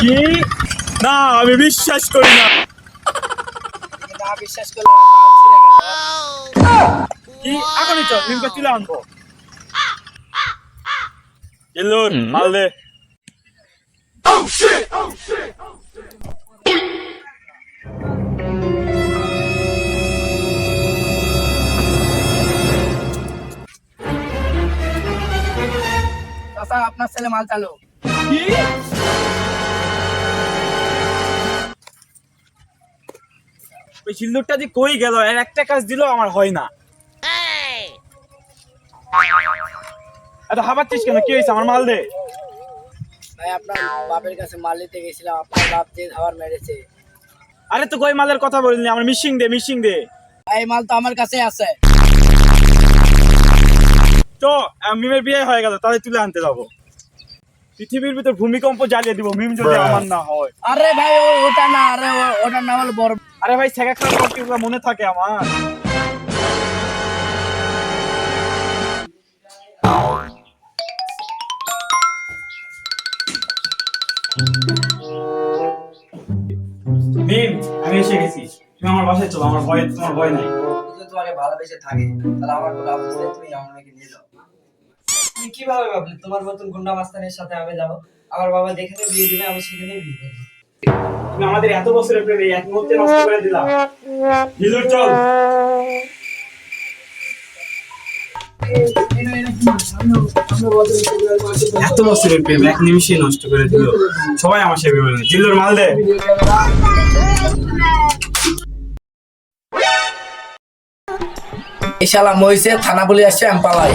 কি? না আমি বিশ্বাস করি না। না বিশ্বাস করলে। কি? এখনই চল নিমকা তুলে আনব। জিল্লুর মাল দে। আপনার ছেলে মাল চালো ওই সিন্দুরটা যে কই গেল? এর একটা কাজ দিলেও আমার হয় না। এত হাবাচ্ছিস কেন? কি হয়েছে? আমার মাল দে। ভাই আপনার বাপের কাছে মাল নিতে গেছিলাম। আপনার বাপ যে খাবার মেরেছে। আরে তো কই মালের কথা বলিনি? আমার মিশিং দে মিশিং দে। ভাই এই মাল তো আমার কাছে আছে। তো মিমের বিয়ে হয়ে গেল তাহলে তুলে আনতে যাব। পৃথিবীর ভিতর ভূমিকম্প জ্বালিয়ে দিব মিম যদি আমার না হয়। আরে ভাই ও ওটা না আরে ও- ওটার নাম হলো বড় আরে ভাই পর কি মনে থাকে আমার? মিম আমি এসে গেছি। তুমি আমার বাসায় চলো আমার ভয় তোমার ভয় নাই। যদি তোমাকে ভালোবেসে থাকে তাহলে আমার কোনো আপত্তি তুমি আমার মেয়েকে নিয়ে যাও। তুমি কীভাবে ভাবলে? তোমার মতন গুন্ডা মাস্তানের সাথে আমি যাব। আমার বাবা যেখানে বিয়ে দিবে আমি সেখানেই বিয়ে করব। তুমি আমাদের এত বছরের প্রেমে এক মুহূর্তে নষ্ট করে দিলা। হিজুর চল। এত বছরের প্রেম এক নিমিষে নষ্ট করে দিল। সবাই আমার সেবে বলে জিল্লুর মাল দে। এই শালা মহিষে থানা বলে আসছে আমি পালাই।